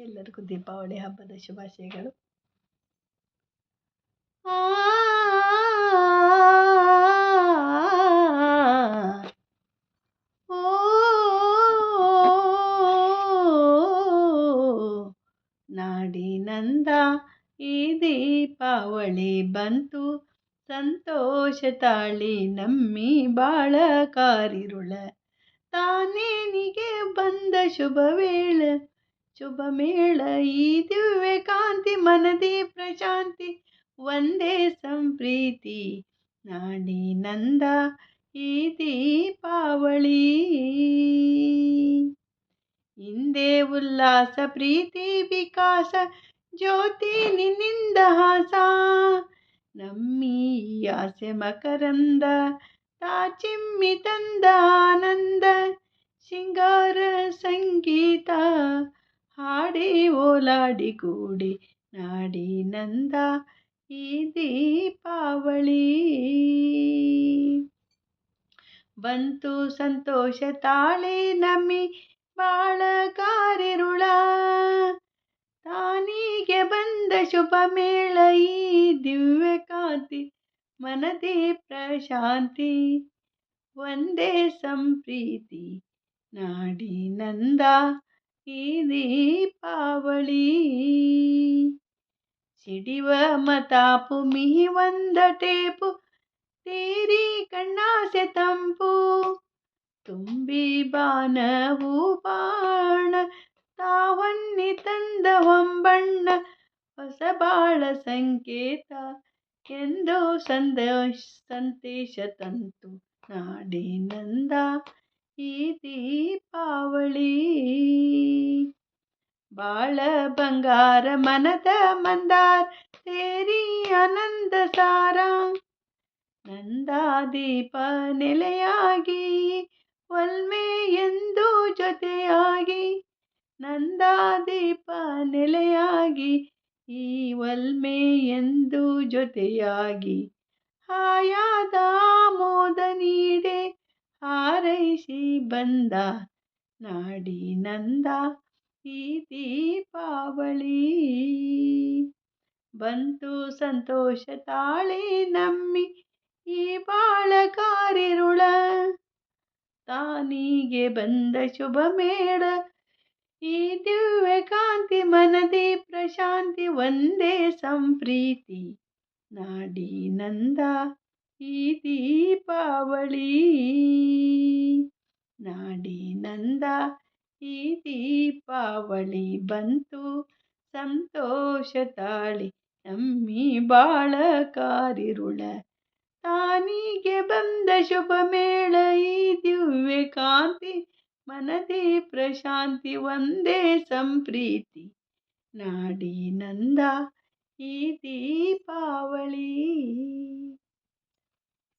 ಎಲ್ಲರಿಗೂ ದೀಪಾವಳಿ ಹಬ್ಬದ ಶುಭಾಶಯಗಳು. ನಾಡಿನಂದ ಈ ದೀಪಾವಳಿ ಬಂತು. ಸಂತೋಷ ತಾಳಿ ನಮ್ಮಿ ಬಾಳ ಕಾರಿರುಳ ತಾನೇನಿಗೆ ಬಂದ ಶುಭ ವೇಳ ಶುಭ ಮೇಳ, ಈ ದಿವ್ಯ ಕಾಂತಿ, ಮನದಿ ಪ್ರಶಾಂತಿ, ಒಂದೇ ಸಂಪ್ರೀತಿ, ನಾಡಿ ನಂದ, ಈ ದೀಪಾವಳಿ. ಹಿಂದೆ ಉಲ್ಲಾಸ, ಪ್ರೀತಿ, ವಿಕಾಸ, ಜ್ಯೋತಿ ನಿನ್ನಿಂದ ಹಾಸ. ನಮ್ಮಿ ಆಸೆ ಮಕರಂದ ತಾಚಿಮ್ಮಿ ತಂದ ಆನಂದ. ಹಾಡಿ ಕೂಡಿ ನಾಡಿನಂದ ಈ ದೀಪಾವಳಿ. ಬಂತು ಸಂತೋಷ ತಾಳಿ ನಮ್ಮಿ ಬಾಳಗಾರಿರುಳ. ತಾನೀಗೆ ಬಂದ ಶುಭ ಮೇಳ ಈ ದಿವ್ಯ ಕಾಂತಿ, ಮನದಿ ಪ್ರಶಾಂತಿ. ಒಂದೇ ಸಂಪ್ರೀತಿ ನಾಡಿನಂದ ಈ ಮತಾಪು, ಮಿಹಿ ಒಂದ ಟೇಪು, ತೀರಿ ಕಣ್ಣಾಸೆ ತಂಪು. ತುಂಬಿ ಬಾನವು ಬಾಣ, ತಾವನ್ನಿ ತಂದ ಹೊಂಬಣ್ಣ, ಹೊಸ ಬಾಳ ಸಂಕೇತ ಎಂದೋ ಸಂದೇಶ, ಸಂತೇಶ ತಂತು ನಾಡಿನಂದ ಈ ದೀಪಾವಳಿ. ಬಾಳ ಬಂಗಾರ ಮನದ ಮಂದಾರ್, ತೇರಿ ಆನಂದ ಸಾರ. ನಂದಾದೀಪ ನೆಲೆಯಾಗಿ, ಒಲ್ಮೆ ಎಂದು ಜೊತೆಯಾಗಿ. ನಂದಾದೀಪ ನೆಲೆಯಾಗಿ, ಈ ಒಲ್ಮೆ ಎಂದು ಜೊತೆಯಾಗಿ. ಹಾಯಾದ ಮೋದ ನೀಡೆ ಹಾರೈಸಿ ಬಂದ ನಾಡಿನಂದ ಈ ದೀಪಾವಳಿ. ಬಂತು ಸಂತೋಷ ತಾಳಿ ನಮ್ಮಿ ಈ ಬಾಳ ತಾನಿಗೆ ಬಂದ ಶುಭ ಮೇಳ, ಈ ದಿವ್ಯ ಕಾಂತಿ ಮನದಿ ಪ್ರಶಾಂತಿ, ಒಂದೇ ಸಂಪ್ರೀತಿ ನಾಡಿನಂದ ಈ ದೀಪಾವಳಿ. ನಾಡಿನಂದ ಈ ದೀಪಾವಳಿ ಬಂತು. ಸಂತೋಷ ತಾಳಿ ನಮ್ಮಿ ಬಾಳ ಕಾರಿರುಳ ತಾನಿಗೆ ಬಂದ ಶುಭ ಮೇಳ ಈ ದಿವ್ಯ ಕಾಂತಿ. ಮನದಿ ಪ್ರಶಾಂತಿ ಒಂದೇ ಸಂಪ್ರೀತಿ. ನಾಡಿನಂದ ಈ ದೀಪಾವಳಿ.